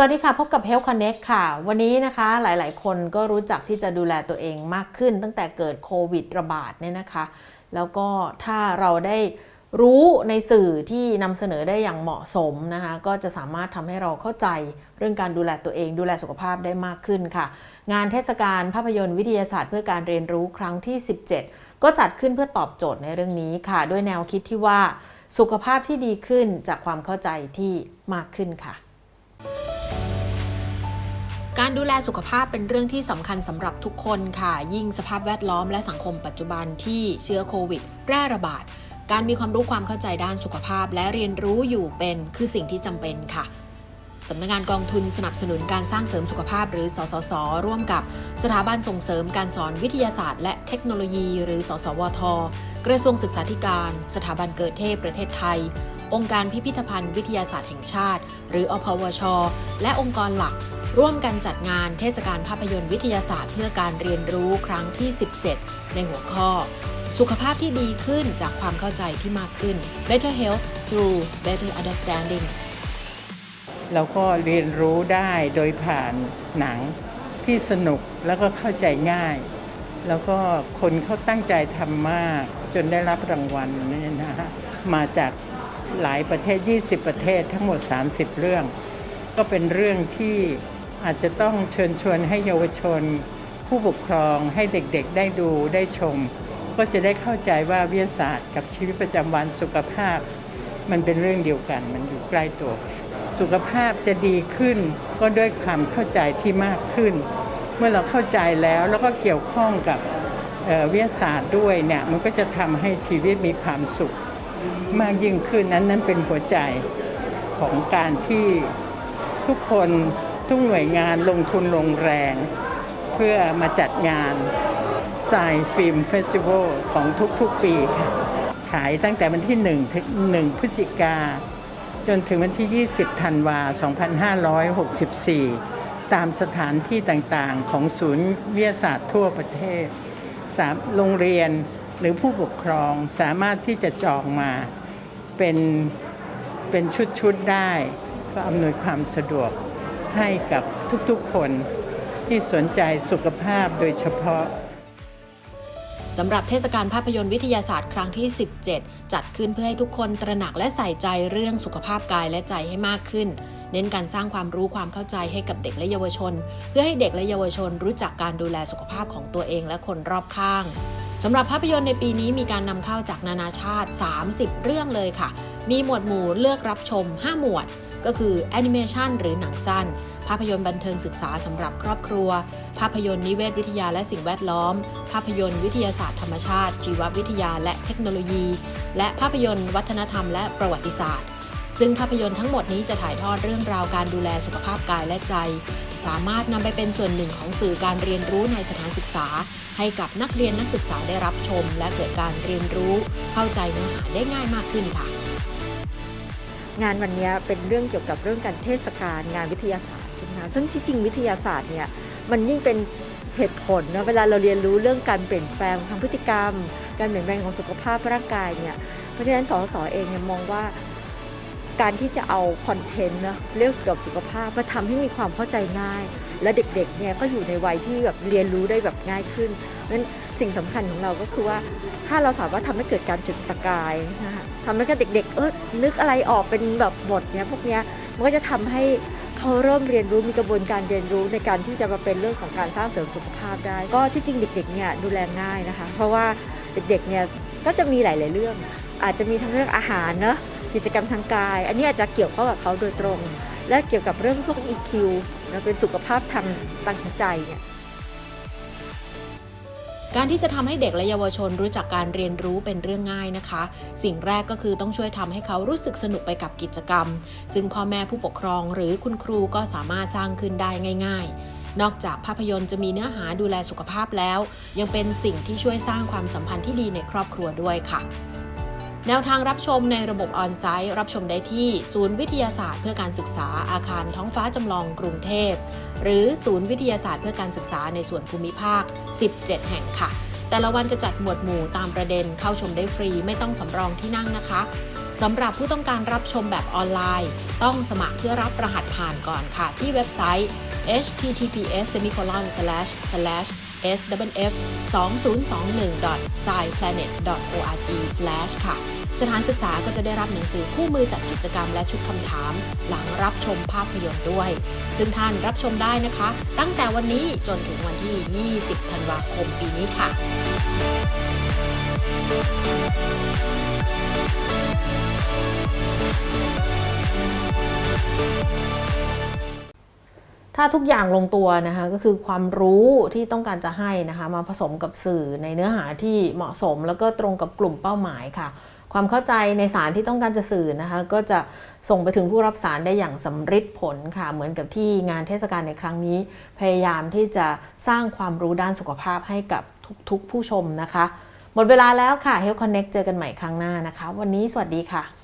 สวัสดีค่ะ พบกับ Health Connect ค่ะ วันนี้นะคะหลายๆ คนก็รู้จักที่จะดูแลตัวเองมากขึ้น ตั้งแต่เกิดโควิดระบาดเนี่ยนะคะ แล้วก็ถ้าเราได้รู้ในสื่อที่นำเสนอได้อย่างเหมาะสมนะคะ ก็จะสามารถทำให้เราเข้าใจเรื่องการดูแลตัวเองดูแลสุขภาพได้มากขึ้นค่ะ งานเทศกาลภาพยนตร์วิทยาศาสตร์เพื่อการเรียนรู้ครั้งที่ 17 ก็จัดขึ้นเพื่อตอบโจทย์ในเรื่องนี้ค่ะ ด้วยแนวคิดที่ว่าสุขภาพที่ดีขึ้นจากความเข้าใจที่มากขึ้นค่ะ การดูแลสุขภาพเป็นเรื่องที่สำคัญสำหรับทุกคนค่ะ ยิ่งสภาพแวดล้อมและสังคมปัจจุบันที่เชื้อโควิดแพร่ระบาด การมีความรู้ความเข้าใจด้านสุขภาพ และเรียนรู้อยู่เป็นคือสิ่งที่จำเป็นค่ะสำนักงานกองทุนสนับสนุนการสร้างเสริมสุขภาพหรือ สสส ร่วมกับสถาบันส่งเสริมการสอนวิทยาศาสตร์ และเทคโนโลยี หรือ สสวท กระทรวงศึกษาธิการ สถาบันเกิดเทพประเทศไทย องค์การพิพิธภัณฑ์วิทยาศาสตร์แห่งชาติ หรืออพวช และองค์กรหลัก ร่วมกันจัดงานเทศกาลภาพยนตร์วิทยาศาสตร์เพื่อการเรียนรู้ครั้งที่ 17 ในหัวข้อ สุขภาพที่ดีขึ้นจากความเข้าใจที่มากขึ้น Better Health through Better Understanding เราก็เรียนรู้ได้โดยผ่านหนังที่สนุกแล้วก็เข้าใจง่าย แล้วก็คนเขาตั้งใจทำมาก จนได้รับรางวัลนี่นะฮะมาจากหลายประเทศ 20 ประเทศทั้งหมด 30 เรื่อง ก็เป็นเรื่องที่ อาจจะต้องเชิญชวนให้เยาวชน ผู้ปกครองให้เด็กๆ ได้ดูได้ชม ก็จะได้เข้าใจว่าวิทยาศาสตร์กับชีวิตประจำวันสุขภาพ มันเป็นเรื่องเดียวกัน มันอยู่ใกล้ตัว สุขภาพจะดีขึ้น ก็ด้วยความเข้าใจที่มากขึ้น เมื่อเราเข้าใจแล้วแล้วก็เกี่ยวข้องกับวิทยาศาสตร์ด้วยเนี่ยมันก็จะทำให้ชีวิตมีความสุข มากยิ่งขึ้นนั้นนั้นเป็นหัวใจของการที่ทุกคน ทุกหน่วยงานลงทุนลงแรง เพื่อมาจัดงานสายฟิล์มเฟสติวัลของทุกๆปีค่ะ ฉายตั้งแต่วันที่ 1 ถึง 1 พฤศจิกา จนถึงวันที่ 20 ธันวา 2564 ตามสถานที่ต่างๆ ของศูนย์วิทยาศาสตร์ทั่วประเทศสามโรงเรียนหรือผู้ปกครองสามารถที่จะจองมาเป็นเป็นชุดๆได้ ก็อำนวยความสะดวก ให้กับทุกๆคนที่สนใจสุขภาพโดยเฉพาะสำหรับเทศกาลภาพยนตร์วิทยาศาสตร์ครั้งที่ 17 จัดขึ้นเพื่อให้ทุกคนตระหนักและใส่ใจเรื่องสุขภาพกายและใจให้มากขึ้น เน้นการสร้างความรู้ความเข้าใจให้กับเด็กและเยาวชน เพื่อให้เด็กและเยาวชนรู้จักการดูแลสุขภาพของตัวเองและคนรอบข้างสำหรับภาพยนตร์ในปีนี้มีการนำเข้าจากนานาชาติ 30 เรื่องเลยค่ะ มีหมวดหมู่เลือกรับชม 5 หมวด ก็คือแอนิเมชันหรือหนังสั้น ภาพยนตร์บันเทิงศึกษาสำหรับครอบครัว ภาพยนตร์นิเวศวิทยาและสิ่งแวดล้อม ภาพยนตร์วิทยาศาสตร์ธรรมชาติ ชีววิทยาและเทคโนโลยี และภาพยนตร์วัฒนธรรมและประวัติศาสตร์ ซึ่งภาพยนตร์ทั้งหมดนี้จะถ่ายทอดเรื่องราวการดูแลสุขภาพกายและใจ สามารถนำไปเป็นส่วนหนึ่งของสื่อการเรียนรู้ในสถานศึกษา ให้กับนักเรียนนักศึกษาได้รับชม และเกิดการเรียนรู้ เข้าใจเนื้อหาได้ง่ายมากขึ้นค่ะ งานวันนี้เป็นเรื่องเกี่ยวกับเรื่องการเทศกาลงานวิทยาศาสตร์ใช่ไหมคะซึ่งที่จริงวิทยาศาสตร์เนี่ยมันยิ่งเป็นเหตุผลนะเวลาเราเรียนรู้เรื่องการเปลี่ยนแปลงทางพฤติกรรม การเปลี่ยนแปลงของสุขภาพร่างกายเนี่ยเพราะฉะนั้นสสเองเนี่ยมองว่า การที่จะเอาคอนเทนต์นะเรื่องเกี่ยวกับสุขภาพมาทำให้มีความเข้าใจง่าย และเด็กๆเนี่ยก็อยู่ในวัยที่แบบเรียนรู้ได้แบบง่ายขึ้นนั้นสิ่งสำคัญของเราก็คือว่าถ้าเราสามารถทำให้เกิดการจุดประกายนะคะทำให้กับเด็กๆเออนึกอะไรออกเป็นแบบบทเนี้ยพวกเนี้ยมันก็จะทำให้เขาเริ่มเรียนรู้มีกระบวนการเรียนรู้ในการที่จะมาเป็นเรื่องของการสร้างเสริมสุขภาพได้ ก็ที่จริงเด็กๆเนี่ยดูแลง่ายนะคะ เพราะว่าเด็กๆเนี่ยก็จะมีหลาย ๆเรื่อง อาจจะมีทั้งเรื่องอาหารเนอะกิจกรรมทางกาย อันนี้อาจจะเกี่ยวข้องกับเขาโดยตรง และเกี่ยวกับเรื่องพวก EQ นะเป็นสุขภาพทางทางใจเนี่ยการที่จะทำให้เด็กและเยาวชนรู้จักการเรียนรู้เป็นเรื่องง่ายนะคะ สิ่งแรกก็คือต้องช่วยทำให้เขารู้สึกสนุกไปกับกิจกรรม ซึ่งพ่อแม่ผู้ปกครองหรือคุณครูก็สามารถสร้างขึ้นได้ง่าย ๆ นอกจากภาพยนตร์จะมีเนื้อหาดูแลสุขภาพแล้ว ยังเป็นสิ่งที่ช่วยสร้างความสัมพันธ์ที่ดีในครอบครัวด้วยค่ะ แนวทางรับชมในระบบออนไซต์ รับชมได้ที่ ศูนย์วิทยาศาสตร์เพื่อการศึกษาอาคารท้องฟ้าจำลองกรุงเทพ หรือศูนย์วิทยาศาสตร์เพื่อการศึกษาในส่วนภูมิภาค 17 แห่งค่ะ แต่ละวันจะจัดหมวดหมู่ตามประเด็นเข้าชมได้ฟรีไม่ต้องสำรองที่นั่งนะคะสำหรับผู้ต้องการรับชมแบบออนไลน์ ต้องสมัครเพื่อรับรหัสผ่านก่อนค่ะ ที่เว็บไซต์ https sf 2 0 2 1 s i p l a n e t o r g ค่ะ สถานศึกษาก็จะได้รับหนังสือคู่มือจัดกิจกรรมและชุดคำถาม หลังรับชมภาพยนตร์ด้วย ซึ่งท่านรับชมได้นะคะ ตั้งแต่วันนี้จนถึงวันที่ 20 ธันวาคมปีนี้ค่ะ ถ้าทุกอย่างลงตัวนะคะก็คือความรู้ที่ต้องการจะให้นะคะมาผสมกับสื่อในเนื้อหาที่เหมาะสม แล้วก็ตรงกับกลุ่มเป้าหมายค่ะ ความเข้าใจในสารที่ต้องการจะสื่อนะคะก็จะส่งไปถึงผู้รับสารได้อย่างสำฤทธิ์ผลค่ะ เหมือนกับที่งานเทศกาลในครั้งนี้ พยายามที่จะสร้างความรู้ด้านสุขภาพให้กับทุกๆผู้ชมนะคะ หมดเวลาแล้วค่ะ Health Connect เจอกันใหม่ครั้งหน้านะคะ วันนี้สวัสดีค่ะ